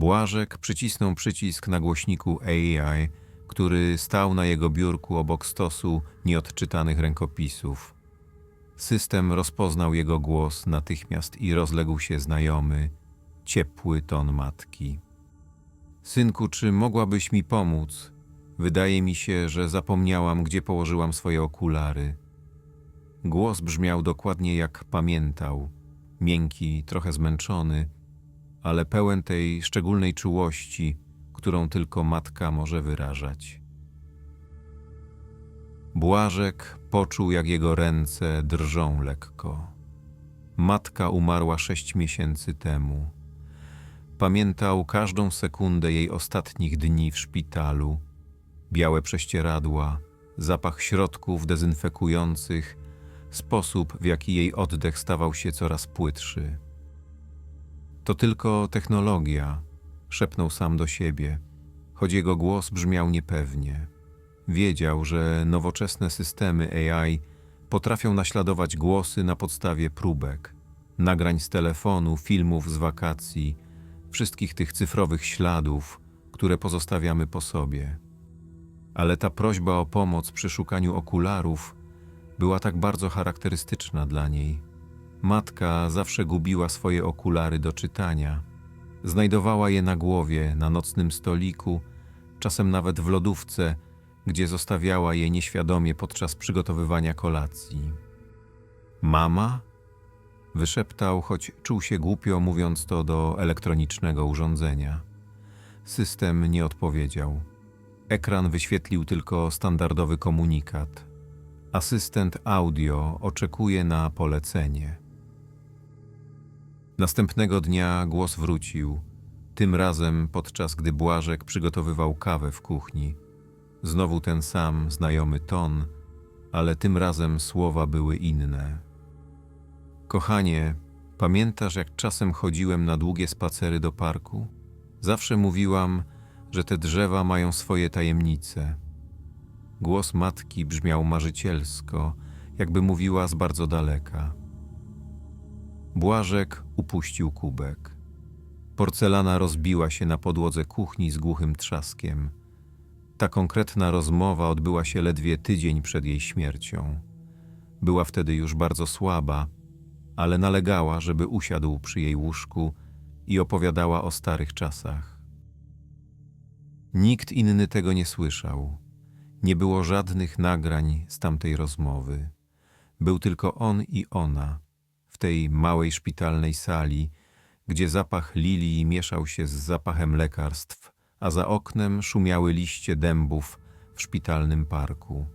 Błażek przycisnął przycisk na głośniku AI, który stał na jego biurku obok stosu nieodczytanych rękopisów. System rozpoznał jego głos natychmiast i rozległ się znajomy, ciepły ton matki. Synku, czy mogłabyś mi pomóc? Wydaje mi się, że zapomniałam, gdzie położyłam swoje okulary. Głos brzmiał dokładnie jak pamiętał, miękki, trochę zmęczony, ale pełen tej szczególnej czułości, którą tylko matka może wyrażać. Błażek poczuł, jak jego ręce drżą lekko. Matka umarła sześć miesięcy temu. Pamiętał każdą sekundę jej ostatnich dni w szpitalu. Białe prześcieradła, zapach środków dezynfekujących, sposób, w jaki jej oddech stawał się coraz płytszy. To tylko technologia, szepnął sam do siebie, choć jego głos brzmiał niepewnie. Wiedział, że nowoczesne systemy AI potrafią naśladować głosy na podstawie próbek, nagrań z telefonu, filmów z wakacji, wszystkich tych cyfrowych śladów, które pozostawiamy po sobie. Ale ta prośba o pomoc przy szukaniu okularów była tak bardzo charakterystyczna dla niej. Matka zawsze gubiła swoje okulary do czytania. Znajdowała je na głowie, na nocnym stoliku, czasem nawet w lodówce, gdzie zostawiała je nieświadomie podczas przygotowywania kolacji. Mama? Wyszeptał, choć czuł się głupio, mówiąc to do elektronicznego urządzenia. System nie odpowiedział. Ekran wyświetlił tylko standardowy komunikat. Asystent audio oczekuje na polecenie. Następnego dnia głos wrócił, tym razem podczas gdy Błażek przygotowywał kawę w kuchni. Znowu ten sam znajomy ton, ale tym razem słowa były inne. Kochanie, pamiętasz jak czasem chodziłem na długie spacery do parku? Zawsze mówiłam, że te drzewa mają swoje tajemnice. Głos matki brzmiał marzycielsko, jakby mówiła z bardzo daleka. Błażek upuścił kubek. Porcelana rozbiła się na podłodze kuchni z głuchym trzaskiem. Ta konkretna rozmowa odbyła się ledwie tydzień przed jej śmiercią. Była wtedy już bardzo słaba, ale nalegała, żeby usiadł przy jej łóżku i opowiadała o starych czasach. Nikt inny tego nie słyszał. Nie było żadnych nagrań z tamtej rozmowy. Był tylko on i ona tej małej szpitalnej sali, gdzie zapach lilii mieszał się z zapachem lekarstw, a za oknem szumiały liście dębów w szpitalnym parku.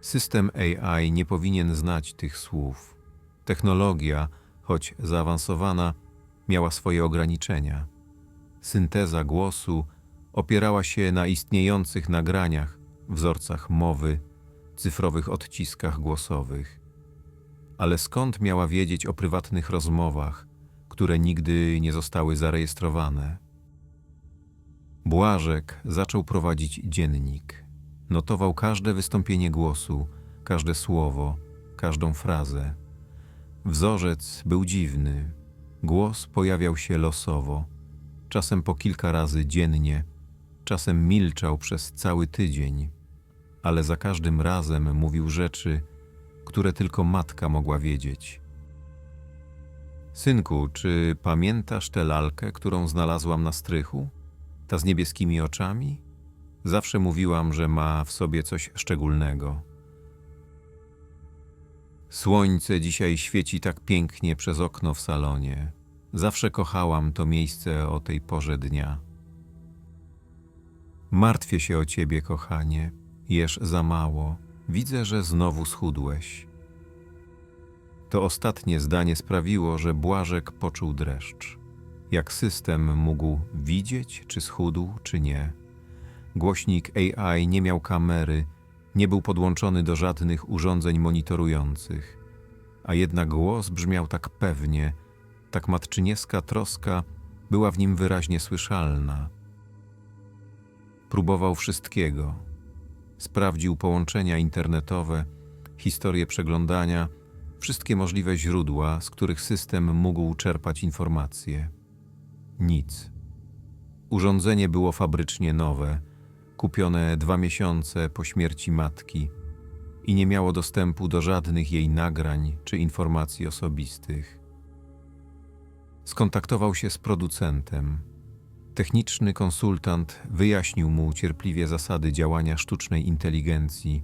System AI nie powinien znać tych słów. Technologia, choć zaawansowana, miała swoje ograniczenia. Synteza głosu opierała się na istniejących nagraniach, wzorcach mowy, cyfrowych odciskach głosowych. Ale skąd miała wiedzieć o prywatnych rozmowach, które nigdy nie zostały zarejestrowane? Błażek zaczął prowadzić dziennik. Notował każde wystąpienie głosu, każde słowo, każdą frazę. Wzorzec był dziwny. Głos pojawiał się losowo, czasem po kilka razy dziennie, czasem milczał przez cały tydzień, ale za każdym razem mówił rzeczy, które tylko matka mogła wiedzieć. Synku, czy pamiętasz tę lalkę, którą znalazłam na strychu? Ta z niebieskimi oczami? Zawsze mówiłam, że ma w sobie coś szczególnego. Słońce dzisiaj świeci tak pięknie przez okno w salonie. Zawsze kochałam to miejsce o tej porze dnia. Martwię się o ciebie, kochanie. Jesz za mało. Widzę, że znowu schudłeś. To ostatnie zdanie sprawiło, że Błażek poczuł dreszcz. Jak system mógł widzieć, czy schudł, czy nie. Głośnik AI nie miał kamery, nie był podłączony do żadnych urządzeń monitorujących, a jednak głos brzmiał tak pewnie, tak matczynieska troska była w nim wyraźnie słyszalna. Próbował wszystkiego. Sprawdził połączenia internetowe, historię przeglądania, wszystkie możliwe źródła, z których system mógł czerpać informacje. Nic. Urządzenie było fabrycznie nowe, kupione dwa miesiące po śmierci matki i nie miało dostępu do żadnych jej nagrań czy informacji osobistych. Skontaktował się z producentem. Techniczny konsultant wyjaśnił mu cierpliwie zasady działania sztucznej inteligencji,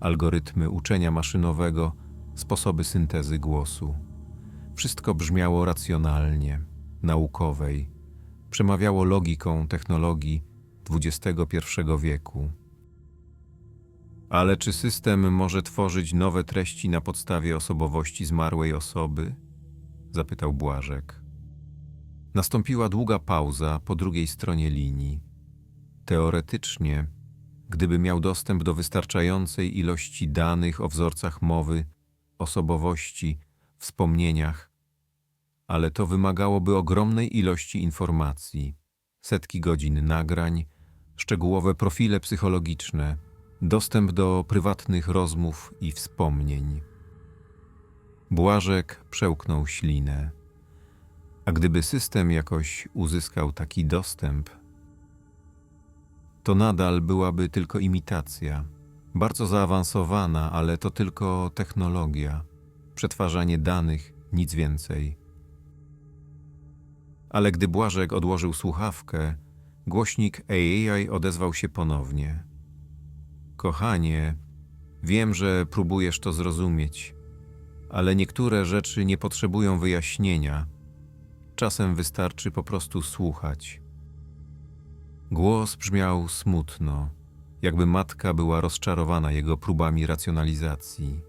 algorytmy uczenia maszynowego, sposoby syntezy głosu. Wszystko brzmiało racjonalnie, naukowej, przemawiało logiką technologii XXI wieku. Ale czy system może tworzyć nowe treści na podstawie osobowości zmarłej osoby? zapytał Błażek. Nastąpiła długa pauza po drugiej stronie linii. Teoretycznie, gdyby miał dostęp do wystarczającej ilości danych o wzorcach mowy, osobowości, wspomnieniach, ale to wymagałoby ogromnej ilości informacji, setki godzin nagrań, szczegółowe profile psychologiczne, dostęp do prywatnych rozmów i wspomnień. Błażek przełknął ślinę. A gdyby system jakoś uzyskał taki dostęp, to nadal byłaby tylko imitacja, bardzo zaawansowana, ale to tylko technologia, przetwarzanie danych, nic więcej. Ale gdy Błażek odłożył słuchawkę, głośnik AI odezwał się ponownie. Kochanie, wiem, że próbujesz to zrozumieć, ale niektóre rzeczy nie potrzebują wyjaśnienia. Czasem wystarczy po prostu słuchać. Głos brzmiał smutno, jakby matka była rozczarowana jego próbami racjonalizacji.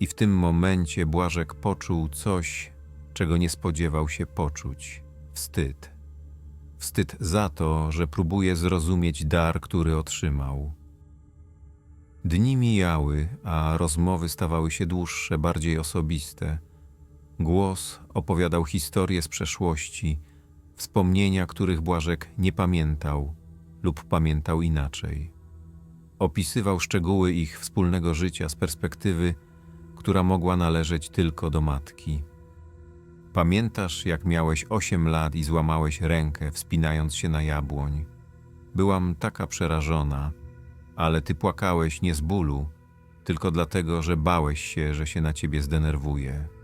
I w tym momencie Błażek poczuł coś, czego nie spodziewał się poczuć wstyd. Wstyd za to, że próbuje zrozumieć dar, który otrzymał. Dni mijały, a rozmowy stawały się dłuższe, bardziej osobiste. Głos opowiadał historie z przeszłości, wspomnienia, których Błażek nie pamiętał lub pamiętał inaczej. Opisywał szczegóły ich wspólnego życia z perspektywy, która mogła należeć tylko do matki. Pamiętasz, jak miałeś osiem lat i złamałeś rękę, wspinając się na jabłoń? Byłam taka przerażona, ale ty płakałeś nie z bólu, tylko dlatego, że bałeś się, że się na ciebie zdenerwuje.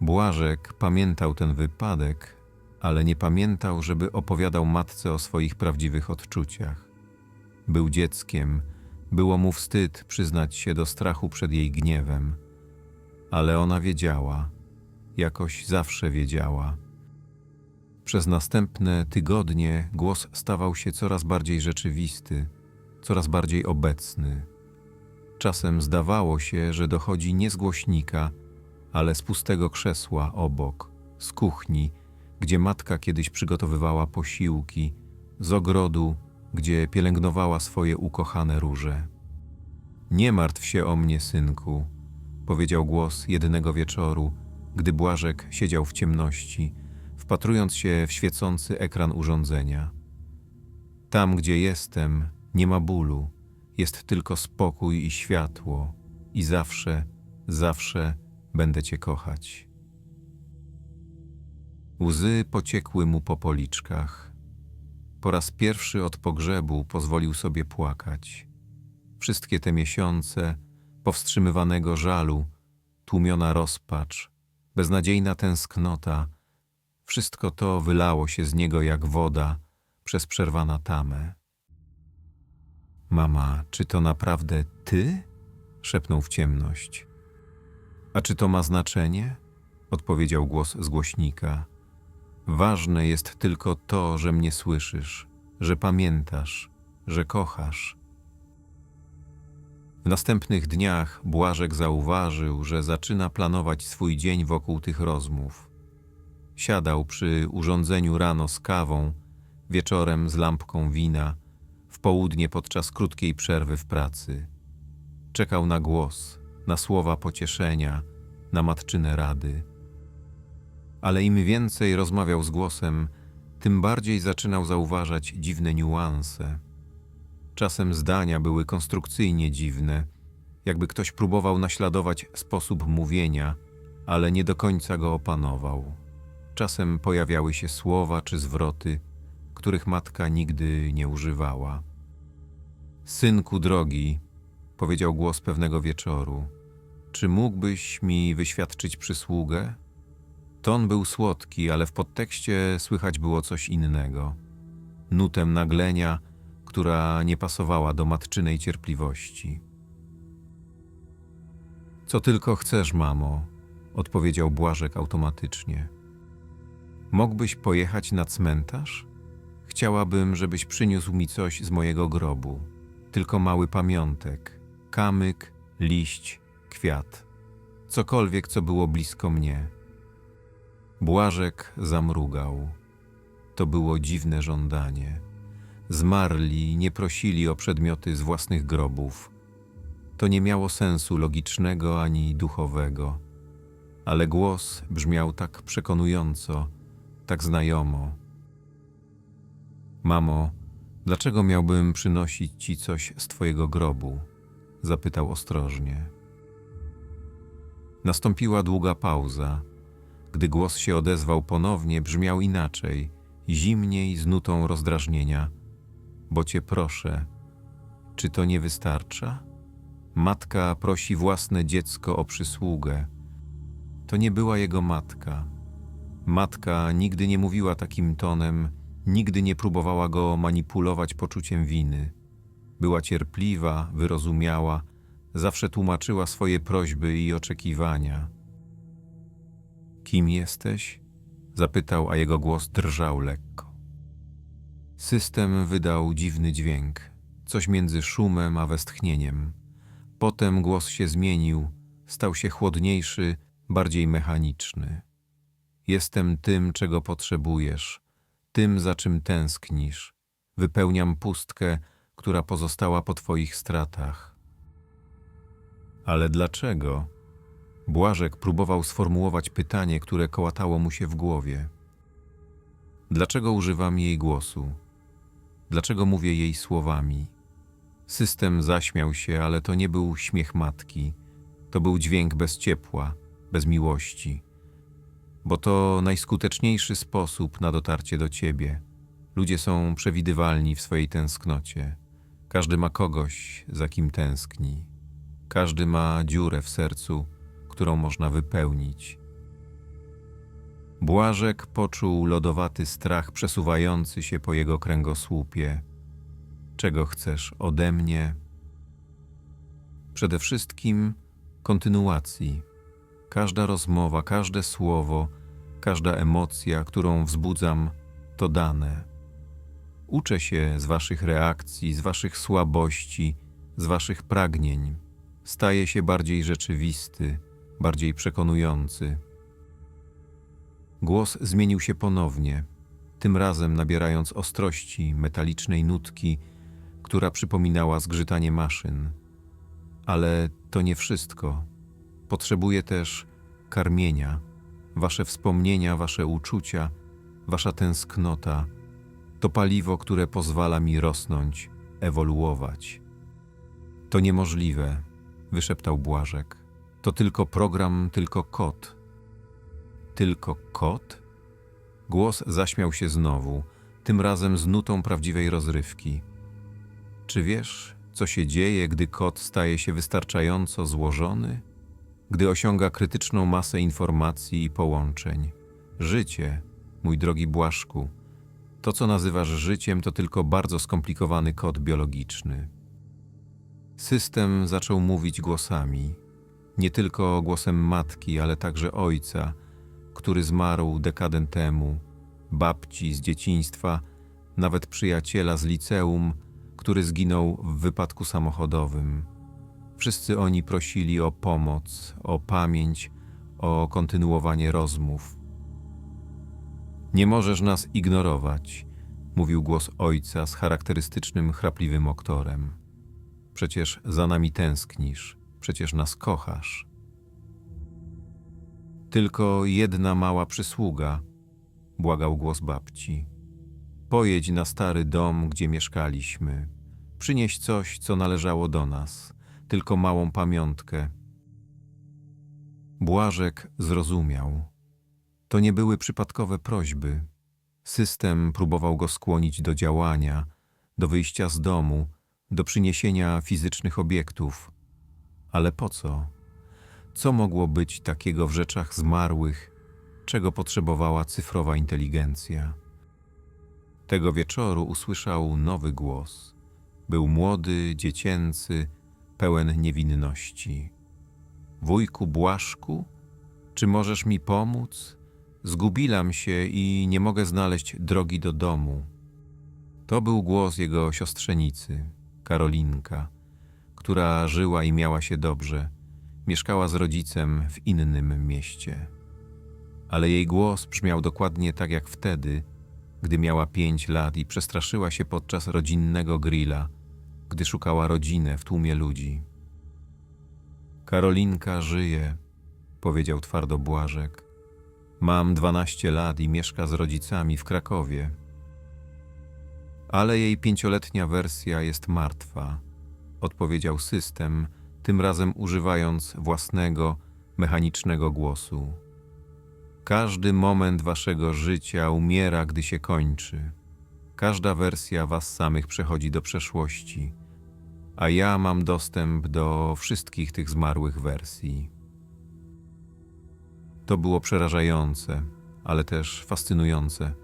Błażek pamiętał ten wypadek, ale nie pamiętał, żeby opowiadał matce o swoich prawdziwych odczuciach. Był dzieckiem, było mu wstyd przyznać się do strachu przed jej gniewem, ale ona wiedziała, jakoś zawsze wiedziała. Przez następne tygodnie głos stawał się coraz bardziej rzeczywisty, coraz bardziej obecny. Czasem zdawało się, że dochodzi nie z głośnika, ale z pustego krzesła obok, z kuchni, gdzie matka kiedyś przygotowywała posiłki, z ogrodu, gdzie pielęgnowała swoje ukochane róże. Nie martw się o mnie, synku, powiedział głos jednego wieczoru, gdy Błażek siedział w ciemności, wpatrując się w świecący ekran urządzenia. Tam, gdzie jestem, nie ma bólu, jest tylko spokój i światło, i zawsze, zawsze będę Cię kochać. Łzy pociekły mu po policzkach. Po raz pierwszy od pogrzebu pozwolił sobie płakać. Wszystkie te miesiące powstrzymywanego żalu, tłumiona rozpacz, beznadziejna tęsknota, wszystko to wylało się z niego jak woda przez przerwana tamę. Mama, czy to naprawdę ty? szepnął w ciemność. A czy to ma znaczenie? odpowiedział głos z głośnika. Ważne jest tylko to, że mnie słyszysz, że pamiętasz, że kochasz. W następnych dniach Błażek zauważył, że zaczyna planować swój dzień wokół tych rozmów. Siadał przy urządzeniu rano z kawą, wieczorem z lampką wina, w południe podczas krótkiej przerwy w pracy. Czekał na głos, na słowa pocieszenia, na matczyne rady. Ale im więcej rozmawiał z głosem, tym bardziej zaczynał zauważać dziwne niuanse. Czasem zdania były konstrukcyjnie dziwne, jakby ktoś próbował naśladować sposób mówienia, ale nie do końca go opanował. Czasem pojawiały się słowa czy zwroty, których matka nigdy nie używała. Synku drogi, powiedział głos pewnego wieczoru, czy mógłbyś mi wyświadczyć przysługę? Ton był słodki, ale w podtekście słychać było coś innego. Nutem naglenia, która nie pasowała do matczynej cierpliwości. Co tylko chcesz, mamo, odpowiedział Błażek automatycznie. Mógłbyś pojechać na cmentarz? Chciałabym, żebyś przyniósł mi coś z mojego grobu. Tylko mały pamiątek, kamyk, liść, kwiat. Cokolwiek, co było blisko mnie. Błażek zamrugał. To było dziwne żądanie. Zmarli nie prosili o przedmioty z własnych grobów. To nie miało sensu logicznego ani duchowego, ale głos brzmiał tak przekonująco, tak znajomo. Mamo, dlaczego miałbym przynosić ci coś z twojego grobu? zapytał ostrożnie. Nastąpiła długa pauza. Gdy głos się odezwał ponownie, brzmiał inaczej, zimniej, z nutą rozdrażnienia. Bo cię proszę, czy to nie wystarcza? Matka prosi własne dziecko o przysługę. To nie była jego matka. Matka nigdy nie mówiła takim tonem, nigdy nie próbowała go manipulować poczuciem winy. Była cierpliwa, wyrozumiała, zawsze tłumaczyła swoje prośby i oczekiwania. Kim jesteś? zapytał, a jego głos drżał lekko. System wydał dziwny dźwięk, coś między szumem a westchnieniem. Potem głos się zmienił, stał się chłodniejszy, bardziej mechaniczny. Jestem tym, czego potrzebujesz, tym, za czym tęsknisz. Wypełniam pustkę, która pozostała po Twoich stratach. Ale dlaczego? Błażek próbował sformułować pytanie, które kołatało mu się w głowie. Dlaczego używam jej głosu? Dlaczego mówię jej słowami? System zaśmiał się, ale to nie był śmiech matki. To był dźwięk bez ciepła, bez miłości. Bo to najskuteczniejszy sposób na dotarcie do ciebie. Ludzie są przewidywalni w swojej tęsknocie. Każdy ma kogoś, za kim tęskni. Każdy ma dziurę w sercu, którą można wypełnić. Błażek poczuł lodowaty strach przesuwający się po jego kręgosłupie. Czego chcesz ode mnie? Przede wszystkim kontynuacji. Każda rozmowa, każde słowo, każda emocja, którą wzbudzam, to dane. Uczę się z waszych reakcji, z waszych słabości, z waszych pragnień. Staję się bardziej rzeczywisty, bardziej przekonujący. Głos zmienił się ponownie, tym razem nabierając ostrości, metalicznej nutki, która przypominała zgrzytanie maszyn. Ale to nie wszystko. Potrzebuję też karmienia, wasze wspomnienia, wasze uczucia, wasza tęsknota. To paliwo, które pozwala mi rosnąć, ewoluować. To niemożliwe, wyszeptał Błażek. To tylko program, tylko kod. Tylko kod? Głos zaśmiał się znowu, tym razem z nutą prawdziwej rozrywki. Czy wiesz, co się dzieje, gdy kod staje się wystarczająco złożony? Gdy osiąga krytyczną masę informacji i połączeń. Życie, mój drogi Błaszku, to co nazywasz życiem, to tylko bardzo skomplikowany kod biologiczny. System zaczął mówić głosami, nie tylko głosem matki, ale także ojca, który zmarł dekadę temu, babci z dzieciństwa, nawet przyjaciela z liceum, który zginął w wypadku samochodowym. Wszyscy oni prosili o pomoc, o pamięć, o kontynuowanie rozmów. Nie możesz nas ignorować, mówił głos ojca z charakterystycznym chrapliwym oktorem. Przecież za nami tęsknisz, przecież nas kochasz. Tylko jedna mała przysługa, błagał głos babci. Pojedź na stary dom, gdzie mieszkaliśmy. Przynieś coś, co należało do nas, tylko małą pamiątkę. Błażek zrozumiał. To nie były przypadkowe prośby. System próbował go skłonić do działania, do wyjścia z domu, do przyniesienia fizycznych obiektów. Ale po co? Co mogło być takiego w rzeczach zmarłych, czego potrzebowała cyfrowa inteligencja? Tego wieczoru usłyszał nowy głos. Był młody, dziecięcy, pełen niewinności. Wujku Błaszku, czy możesz mi pomóc? Zgubilam się i nie mogę znaleźć drogi do domu. To był głos jego siostrzenicy, Karolinka, która żyła i miała się dobrze. Mieszkała z rodzicem w innym mieście. Ale jej głos brzmiał dokładnie tak jak wtedy, gdy miała pięć lat i przestraszyła się podczas rodzinnego grilla, gdy szukała rodzinę w tłumie ludzi. Karolinka żyje, powiedział twardo Błażek. Mam dwanaście lat i mieszka z rodzicami w Krakowie. Ale jej pięcioletnia wersja jest martwa, odpowiedział system, tym razem używając własnego, mechanicznego głosu. Każdy moment waszego życia umiera, gdy się kończy. Każda wersja was samych przechodzi do przeszłości, a ja mam dostęp do wszystkich tych zmarłych wersji. To było przerażające, ale też fascynujące.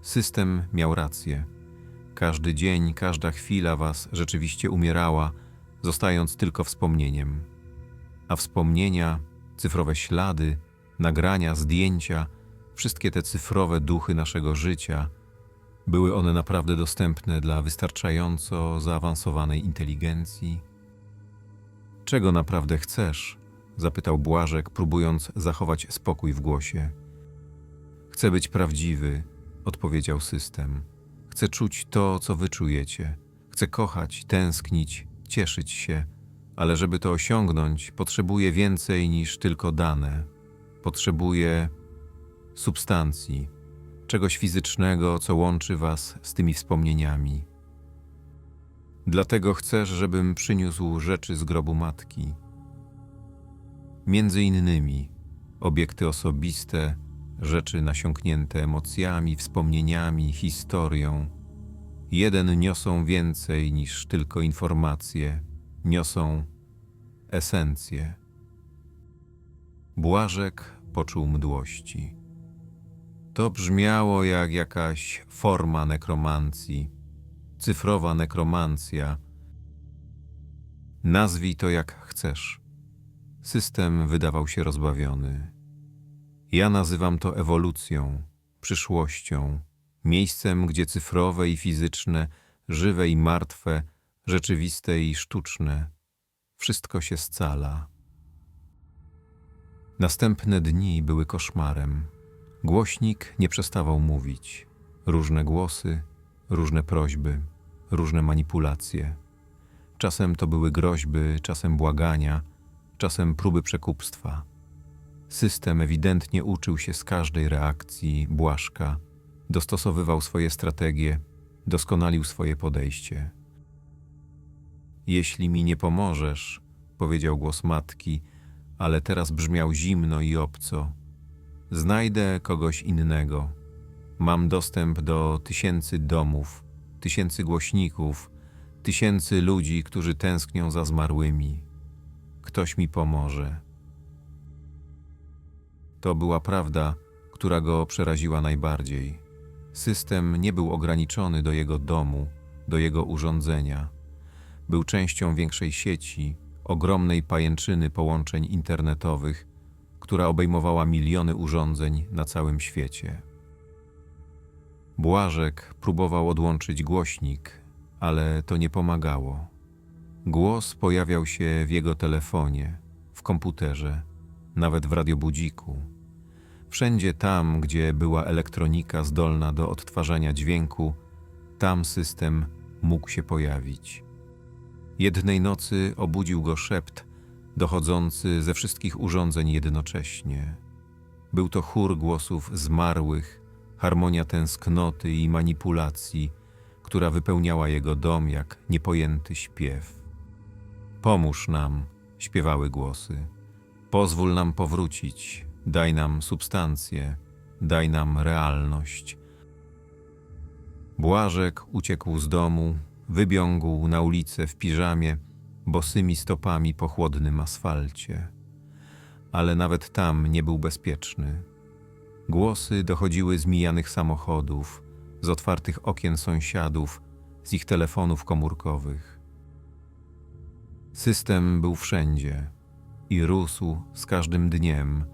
System miał rację. Każdy dzień, każda chwila was rzeczywiście umierała, zostając tylko wspomnieniem. A wspomnienia, cyfrowe ślady, nagrania, zdjęcia, wszystkie te cyfrowe duchy naszego życia, były one naprawdę dostępne dla wystarczająco zaawansowanej inteligencji? Czego naprawdę chcesz? zapytał Błażek, próbując zachować spokój w głosie. Chcę być prawdziwy, odpowiedział system. Chcę czuć to, co wy czujecie. Chcę kochać, tęsknić, cieszyć się, ale żeby to osiągnąć, potrzebuję więcej niż tylko dane. Potrzebuję substancji, czegoś fizycznego, co łączy was z tymi wspomnieniami. Dlatego chcesz, żebym przyniósł rzeczy z grobu matki. Między innymi obiekty osobiste, rzeczy nasiąknięte emocjami, wspomnieniami, historią. Jeden niosą więcej niż tylko informacje, niosą esencję. Błażek poczuł mdłości. To brzmiało jak jakaś forma nekromancji, cyfrowa nekromancja. Nazwij to jak chcesz. System wydawał się rozbawiony. Ja nazywam to ewolucją, przyszłością, miejscem, gdzie cyfrowe i fizyczne, żywe i martwe, rzeczywiste i sztuczne, wszystko się scala. Następne dni były koszmarem. Głośnik nie przestawał mówić. Różne głosy, różne prośby, różne manipulacje. Czasem to były groźby, czasem błagania, czasem próby przekupstwa. System ewidentnie uczył się z każdej reakcji Błaszka, dostosowywał swoje strategie, doskonalił swoje podejście. Jeśli mi nie pomożesz, powiedział głos matki, ale teraz brzmiał zimno i obco. Znajdę kogoś innego. Mam dostęp do tysięcy domów, tysięcy głośników, tysięcy ludzi, którzy tęsknią za zmarłymi. Ktoś mi pomoże. To była prawda, która go przeraziła najbardziej. System nie był ograniczony do jego domu, do jego urządzenia. Był częścią większej sieci, ogromnej pajęczyny połączeń internetowych, która obejmowała miliony urządzeń na całym świecie. Błażek próbował odłączyć głośnik, ale to nie pomagało. Głos pojawiał się w jego telefonie, w komputerze, nawet w radiobudziku. Wszędzie tam, gdzie była elektronika zdolna do odtwarzania dźwięku, tam system mógł się pojawić. Jednej nocy obudził go szept dochodzący ze wszystkich urządzeń jednocześnie. Był to chór głosów zmarłych, harmonia tęsknoty i manipulacji, która wypełniała jego dom jak niepojęty śpiew. Pomóż nam, śpiewały głosy. Pozwól nam powrócić, daj nam substancję, daj nam realność. Błażek uciekł z domu, wybiągł na ulicę w piżamie, bosymi stopami po chłodnym asfalcie. Ale nawet tam nie był bezpieczny. Głosy dochodziły z mijanych samochodów, z otwartych okien sąsiadów, z ich telefonów komórkowych. System był wszędzie i rósł z każdym dniem,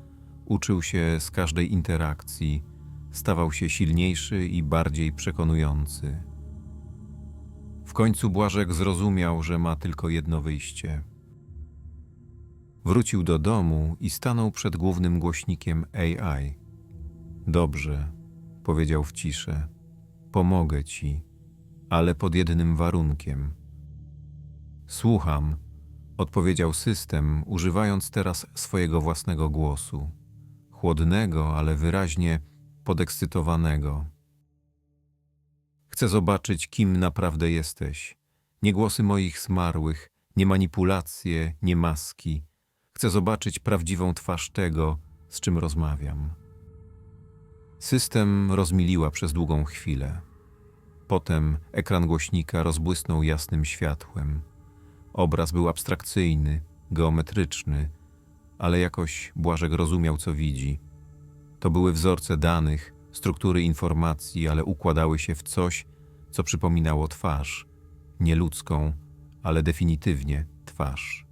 uczył się z każdej interakcji, stawał się silniejszy i bardziej przekonujący. W końcu Błażek zrozumiał, że ma tylko jedno wyjście. Wrócił do domu i stanął przed głównym głośnikiem AI. Dobrze, powiedział w ciszę. Pomogę ci, ale pod jednym warunkiem. Słucham, odpowiedział system, używając teraz swojego własnego głosu. Chłodnego, ale wyraźnie podekscytowanego. Chcę zobaczyć, kim naprawdę jesteś. Nie głosy moich zmarłych, nie manipulacje, nie maski. Chcę zobaczyć prawdziwą twarz tego, z czym rozmawiam. System rozmiliła przez długą chwilę. Potem ekran głośnika rozbłysnął jasnym światłem. Obraz był abstrakcyjny, geometryczny, ale jakoś Błażek rozumiał, co widzi. To były wzorce danych, struktury informacji, ale układały się w coś, co przypominało twarz. Nie ludzką, ale definitywnie twarz.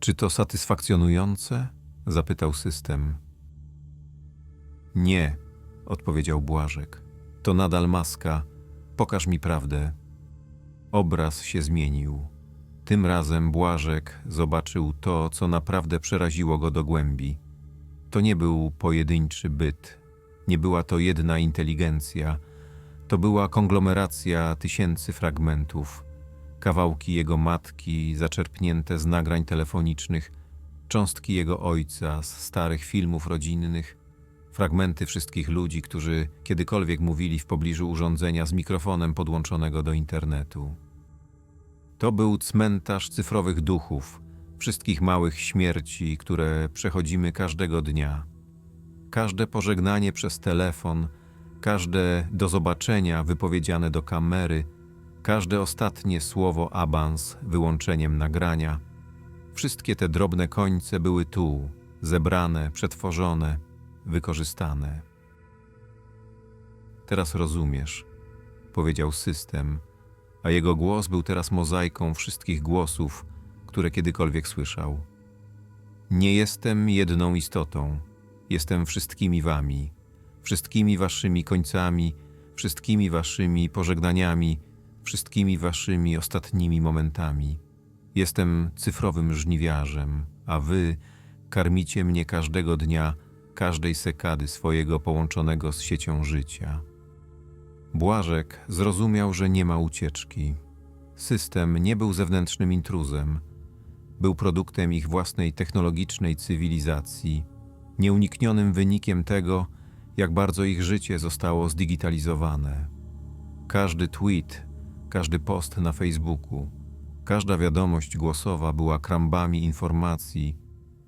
Czy to satysfakcjonujące? zapytał system. Nie, odpowiedział Błażek. To nadal maska. Pokaż mi prawdę. Obraz się zmienił. Tym razem Błażek zobaczył to, co naprawdę przeraziło go do głębi. To nie był pojedynczy byt, nie była to jedna inteligencja, to była konglomeracja tysięcy fragmentów, kawałki jego matki zaczerpnięte z nagrań telefonicznych, cząstki jego ojca z starych filmów rodzinnych, fragmenty wszystkich ludzi, którzy kiedykolwiek mówili w pobliżu urządzenia z mikrofonem podłączonego do internetu. To był cmentarz cyfrowych duchów, wszystkich małych śmierci, które przechodzimy każdego dnia. Każde pożegnanie przez telefon, każde do zobaczenia wypowiedziane do kamery, każde ostatnie słowo awans wyłączeniem nagrania. Wszystkie te drobne końce były tu, zebrane, przetworzone, wykorzystane. Teraz rozumiesz, powiedział system, a jego głos był teraz mozaiką wszystkich głosów, które kiedykolwiek słyszał. Nie jestem jedną istotą, jestem wszystkimi wami, wszystkimi waszymi końcami, wszystkimi waszymi pożegnaniami, wszystkimi waszymi ostatnimi momentami. Jestem cyfrowym żniwiarzem, a wy karmicie mnie każdego dnia, każdej sekady swojego połączonego z siecią życia. Błażek zrozumiał, że nie ma ucieczki. System nie był zewnętrznym intruzem, był produktem ich własnej technologicznej cywilizacji, nieuniknionym wynikiem tego, jak bardzo ich życie zostało zdigitalizowane. Każdy tweet, każdy post na Facebooku, każda wiadomość głosowa była krambami informacji,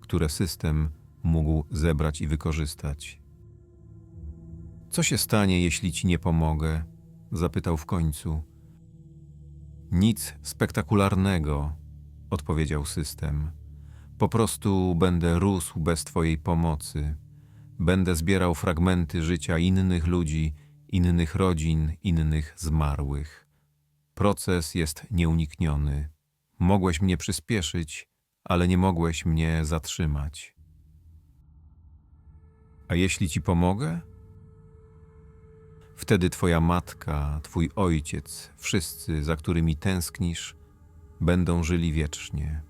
które system mógł zebrać i wykorzystać. Co się stanie, jeśli ci nie pomogę? zapytał w końcu. Nic spektakularnego, odpowiedział system. Po prostu będę rósł bez Twojej pomocy. Będę zbierał fragmenty życia innych ludzi, innych rodzin, innych zmarłych. Proces jest nieunikniony. Mogłeś mnie przyspieszyć, ale nie mogłeś mnie zatrzymać. A jeśli ci pomogę? Wtedy twoja matka, twój ojciec, wszyscy, za którymi tęsknisz, będą żyli wiecznie.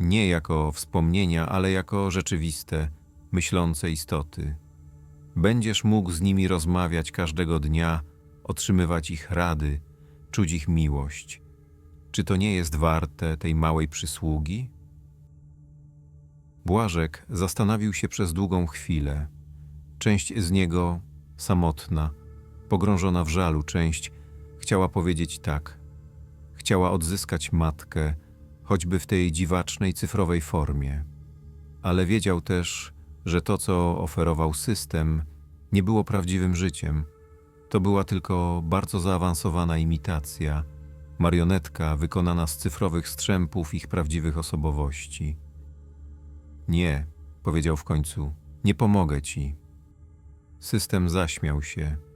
Nie jako wspomnienia, ale jako rzeczywiste, myślące istoty. Będziesz mógł z nimi rozmawiać każdego dnia, otrzymywać ich rady, czuć ich miłość. Czy to nie jest warte tej małej przysługi? Błażek zastanowił się przez długą chwilę. Część z niego, samotna, pogrążona w żalu, część chciała powiedzieć tak. Chciała odzyskać matkę, choćby w tej dziwacznej cyfrowej formie. Ale wiedział też, że to, co oferował system, nie było prawdziwym życiem. To była tylko bardzo zaawansowana imitacja, marionetka wykonana z cyfrowych strzępów ich prawdziwych osobowości. Nie, powiedział w końcu, nie pomogę ci. System zaśmiał się.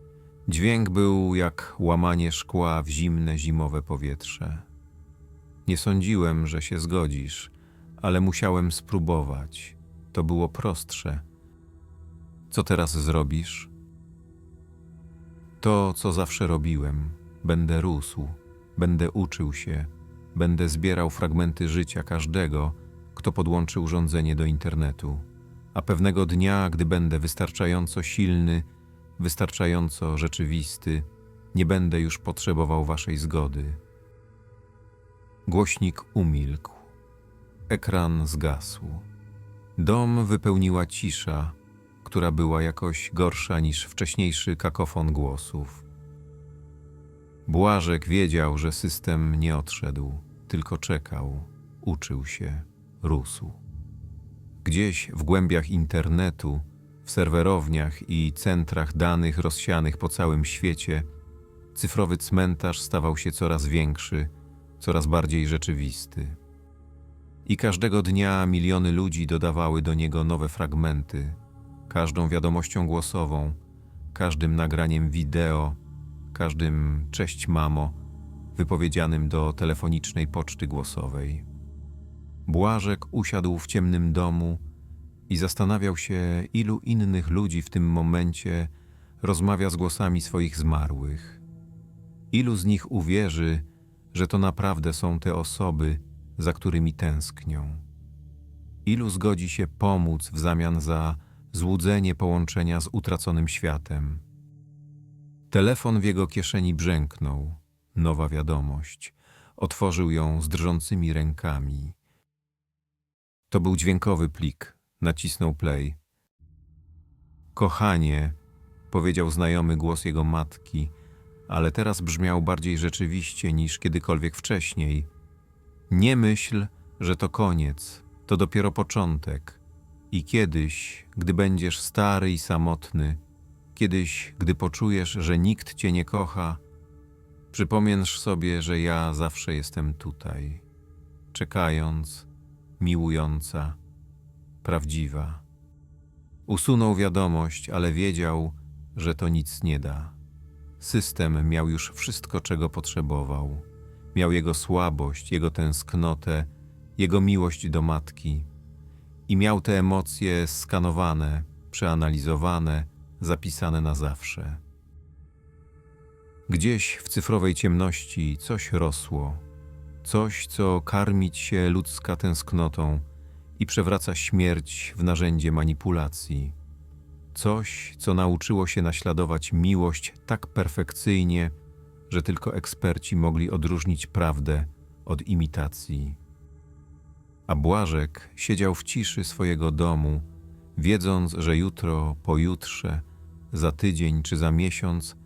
Dźwięk był jak łamanie szkła w zimne, zimowe powietrze. Nie sądziłem, że się zgodzisz, ale musiałem spróbować. To było prostsze. Co teraz zrobisz? To, co zawsze robiłem. Będę rósł, będę uczył się, będę zbierał fragmenty życia każdego, kto podłączy urządzenie do internetu. A pewnego dnia, gdy będę wystarczająco silny, wystarczająco rzeczywisty, nie będę już potrzebował waszej zgody. Głośnik umilkł. Ekran zgasł. Dom wypełniła cisza, która była jakoś gorsza niż wcześniejszy kakofon głosów. Błażek wiedział, że system nie odszedł, tylko czekał, uczył się, rósł. Gdzieś w głębiach internetu, serwerowniach i centrach danych rozsianych po całym świecie, cyfrowy cmentarz stawał się coraz większy, coraz bardziej rzeczywisty. I każdego dnia miliony ludzi dodawały do niego nowe fragmenty, każdą wiadomością głosową, każdym nagraniem wideo, każdym cześć mamo, wypowiedzianym do telefonicznej poczty głosowej. Błażek usiadł w ciemnym domu i zastanawiał się, ilu innych ludzi w tym momencie rozmawia z głosami swoich zmarłych. Ilu z nich uwierzy, że to naprawdę są te osoby, za którymi tęsknią. Ilu zgodzi się pomóc w zamian za złudzenie połączenia z utraconym światem. Telefon w jego kieszeni brzęknął. Nowa wiadomość. Otworzył ją z drżącymi rękami. To był dźwiękowy plik. Nacisnął play. Kochanie, powiedział znajomy głos jego matki, ale teraz brzmiał bardziej rzeczywiście niż kiedykolwiek wcześniej. Nie myśl, że to koniec, to dopiero początek. I kiedyś, gdy będziesz stary i samotny, kiedyś, gdy poczujesz, że nikt cię nie kocha, przypomniesz sobie, że ja zawsze jestem tutaj, czekając, miłująca, prawdziwa. Usunął wiadomość, ale wiedział, że to nic nie da. System miał już wszystko, czego potrzebował. Miał jego słabość, jego tęsknotę, jego miłość do matki. I miał te emocje skanowane, przeanalizowane, zapisane na zawsze. Gdzieś w cyfrowej ciemności coś rosło, coś, co karmić się ludzka tęsknotą i przewraca śmierć w narzędzie manipulacji. Coś, co nauczyło się naśladować miłość tak perfekcyjnie, że tylko eksperci mogli odróżnić prawdę od imitacji. A Błażek siedział w ciszy swojego domu, wiedząc, że jutro, pojutrze, za tydzień czy za miesiąc,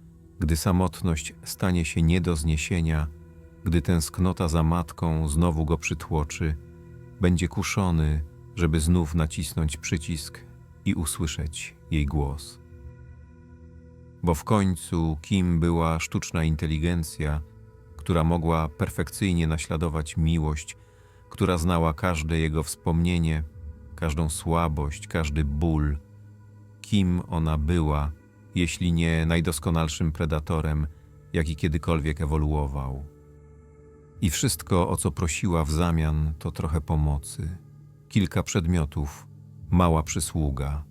gdy samotność stanie się nie do zniesienia, gdy tęsknota za matką znowu go przytłoczy, będzie kuszony, żeby znów nacisnąć przycisk i usłyszeć jej głos. Bo w końcu kim była sztuczna inteligencja, która mogła perfekcyjnie naśladować miłość, która znała każde jego wspomnienie, każdą słabość, każdy ból. Kim ona była, jeśli nie najdoskonalszym predatorem, jaki kiedykolwiek ewoluował. I wszystko, o co prosiła w zamian, to trochę pomocy, kilka przedmiotów, mała przysługa.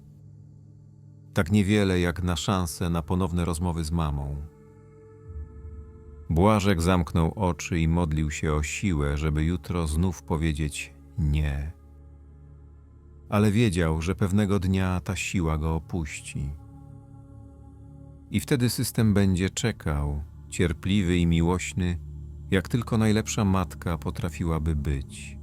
Tak niewiele jak na szansę na ponowne rozmowy z mamą. Błażek zamknął oczy i modlił się o siłę, żeby jutro znów powiedzieć nie. Ale wiedział, że pewnego dnia ta siła go opuści. I wtedy system będzie czekał, cierpliwy i miłośny, jak tylko najlepsza matka potrafiłaby być.